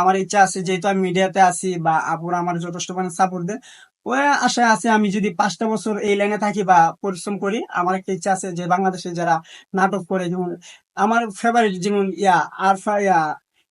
আমার ইচ্ছা আছে, যেহেতু আমি মিডিয়াতে আছি বা আপুরা আমার যথেষ্ট মানে সাপোর্ট দেয় ওই আশায় আছে আমি যদি পাঁচটা বছর এই লাইনে থাকি বা পরিশ্রম করি, আমার একটা ইচ্ছা আছে যে বাংলাদেশে যারা নাটক করে, যেমন আমার ফেভারিট যেমন ইয়া আরফা, ইয়া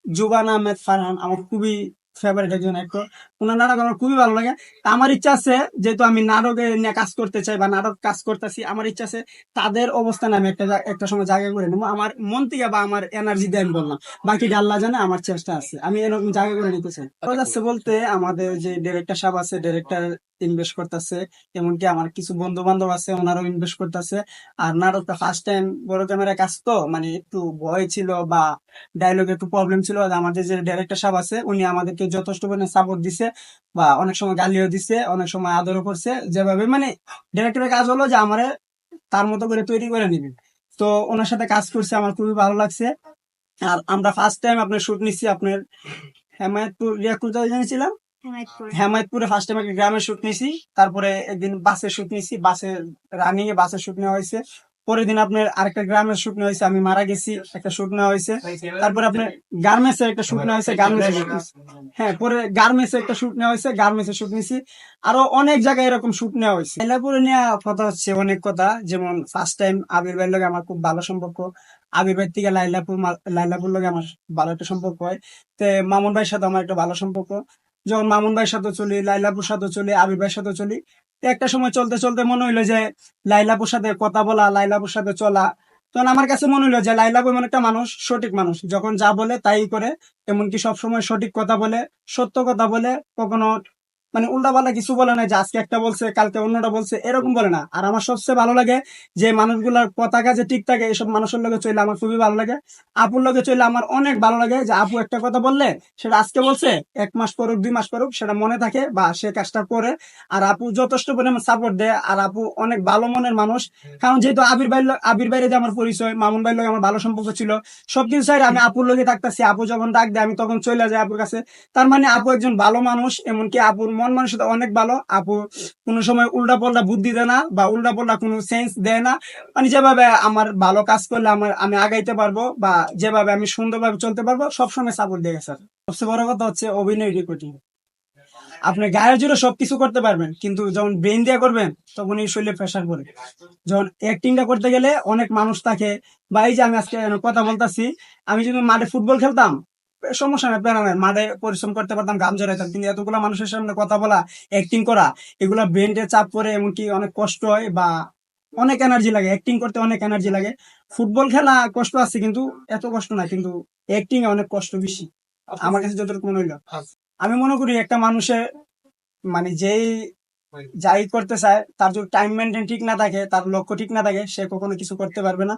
জুবান আহমেদ ফারহান, আমার খুবই ফেভারিট একজন একটু ওনার নাটক আমার খুবই ভালো লাগে। আমার ইচ্ছা আছে, যেহেতু আমি নাটকে নিয়ে কাজ করতে চাই বা নাটক কাজ করতেছি, আমার ইচ্ছা আছে তাদের অবস্থানে আমি একটা একটা সময় জায়গা করে নেব। আমার মন থেকে বা আমার এনার্জি আমি বললাম, বাকি আল্লাহ জানে আমার চেষ্টা আছে, আমি এরকম জায়গা করে নিতে চাই। আছে বলতে আমাদের যে ডিরেক্টর সাহেব আছে ডিরেক্টর ইনভেস্ট করতেছে, এমনকি আমার কিছু বন্ধু বান্ধব আছে, ওনারাও ইনভেস্ট করতেছে। আর নাটকটা ফার্স্ট টাইম বড় ক্যামেরায় কাজ তো মানে একটু ভয় ছিল বা ডায়লগে একটু প্রবলেম ছিল। আমাদের যে ডিরেক্টর সাহেব আছে, উনি আমাদেরকে যথেষ্ট পরিমাণে সাপোর্ট দিছে। বা অনেক সময় গালিও দিছে অনেক সময় আদরও করছে যেভাবে মানে ডিরেক্টরের কাজ হলো যে আমারে তার মতো করে তৈরি করে নিবেন তো ওনার সাথে কাজ করছে আমার খুবই ভালো লাগছে। আর আমরা ফার্স্ট টাইম আপনার শুট নিচ্ছি আপনার হেমায়তপুর রিয়াকুর জানিয়েছিলাম? হেমায়তপুরে। ফার্স্ট টাইম একটা গ্রামের শুট নিছি। তারপরে একদিন বাসে শুট নিছি। বাসে রানিং এ বাসে শুট নেওয়া হয়েছে। পরের দিন আপনার আরেকটা গ্রামের শুট নেওয়া হয়েছে আমি মারা গেছি একটা শুট নেওয়া হয়েছে তারপরে আপনার গার্মেন্টস এর একটা শুট নেওয়া হয়েছে। গার্মেন্টস হ্যাঁ পরে গার্মেন্টস এর একটা শুট নেওয়া হয়েছে গার্মেন্টস এর শুট নিছি আরও অনেক জায়গায় এরকম শুট নেওয়া হয়েছে লাইলাপুরে নিয়ে কথা হচ্ছে অনেক কথা। যেমন ফার্স্ট টাইম আবির ভাইয়ের লগে আমার খুব ভালো সম্পর্ক। আবির ভাই থেকে লাইলাপুর লাইলাপুর লগে আমার ভালো একটা সম্পর্ক হয়। তে মামুন ভাইয়ের সাথে আমার একটা ভালো সম্পর্ক। যখন মামুন ভাইয়ের সাথে চলি লাইলাপুর সাথে চলি আবির ভাইয়ের সাথে চলি একটা সময় চলতে চলতে মনে হইল যে লাইলাপুর সাথে কথা বলা লাইলাপুর সাথে চলা। তখন আমার কাছে মনে হইল যে লাইলা এমন একটা মানুষ, সঠিক মানুষ। যখন যা বলে তাই করে, এমনকি সবসময় সঠিক কথা বলে, সত্য কথা বলে, কখনো মানে উল্টাপাল্টা কিছু বলে না যে আজকে একটা বলছে, কালকে অন্যটা বলছে, এরকম বলে না। আর আমার সবচেয়ে ভালো লাগে যে মানুষগুলার কথা কাজে ঠিক থাকে, এসব মানুষের লগে চলে আমার খুবই ভালো লাগে। আপুর লগে চলে আমার অনেক ভালো লাগে যে আপু একটা কথা বললে, সেটা আজকে বলছে, এক মাস পরুক দুই মাস পরুক সেটা মনে থাকে বা সে কাজটা করে। আর আপু যথেষ্ট পরিমাণ সাপোর্ট দেয়, আর আপু অনেক ভালো মনের মানুষ। কারণ যেহেতু আবির ভাই আবির বাইরে যে আমার পরিচয়, মামুন ভাইয়ের লগে আমার ভালো সম্পর্ক ছিল, সবকিছু চাই আমি আপুর লগে থাকতেছি। আপু যখন ডাক দেয়, আমি তখন চলে যাই আপুর কাছে। তার মানে আপু একজন ভালো মানুষ, এমনকি আপুর মন মানুষতা অনেক ভালো। আপু কোনো সময় উল্টা পাল্টা বুদ্ধি দেয় না বা উল্টা পাল্টা কোনো সেন্স দেয় না। মানে যেভাবে আমার ভালো কাজ করলে আমার, আমি আগাইতে পারব বা যেভাবে আমি সুন্দরভাবে চলতে পারব, সবসময় সাপোর্ট দিয়ে গেছে সবচেয়ে বড় কথা হচ্ছে অভিনয় রেকর্ডিং আপনি গায়ের জোরে সবকিছু করতে পারবেন, কিন্তু যখন ব্রেন দিয়ে করবেন, তখন এই শরীরে প্রেশার পড়ে। যখন অ্যাক্টিংটা করতে গেলে অনেক মানুষ থাকে বা এই যে আমি আজকে কথা বলতাছি, আমি যদি মাঠে ফুটবল খেলতাম সমস্যা নেই প্যারা নাই। মাঠে পরিশ্রম করতে পারতাম গাম জড়াইতাম কিন্তু এতগুলা মানুষের সামনে কথা বলা অ্যাক্টিং করা, এগুলা ব্রেনটে চাপ পরে এমনকি অনেক কষ্ট হয় বা অনেক এনার্জি লাগে। অ্যাক্টিং করতে অনেক এনার্জি লাগে। ফুটবল খেলা কষ্ট আছে, কিন্তু এত কষ্ট না কিন্তু অ্যাক্টিং এ অনেক কষ্ট বেশি। আমার কাছে যতটুকু মনে হইল। আমি মনে করি একটা মানুষের মানে যেই যাই করতে চায়, তার যদি টাইম মেনটেন ঠিক না থাকে, তার লক্ষ্য ঠিক না থাকে, সে কখনো কিছু করতে পারবে না।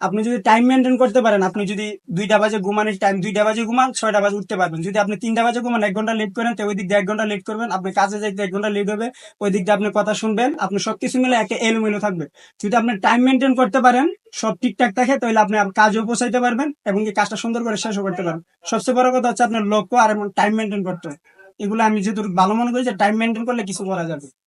আপনি যদি টাইম মেনটেন করতে পারেন, আপনি যদি দুইটা বাজে ঘুমানোর টাইম দুইটা বাজে ঘুমান, ছয়টা বাজে উঠতে পারবেন। যদি আপনি তিনটা বাজে ঘুমান, এক ঘণ্টা লেট করেন, তো ওই দিক দিয়ে এক ঘণ্টা লেট করবেন। আপনি কাজে যাইতে এক ঘণ্টা লেট হবে, ওই দিক দিয়ে আপনি কথা শুনবেন। আপনি সবকিছু মিলে একটা এলোমেলো থাকবে। যদি আপনি টাইম মেনটেন করতে পারেন, সব ঠিকঠাক থাকে, তাহলে আপনি কাজও পৌঁছাইতে পারবেন এবং কি কাজটা সুন্দর করে শেষও করতে পারবেন। সবচেয়ে বড় কথা হচ্ছে আপনার লক্ষ্য আর এবং টাইম মেনটেন করতে। হবে। এগুলো আমি যেহেতু ভালো মনে করি যে টাইম মেনটেন করলে কিছু করা যাবে।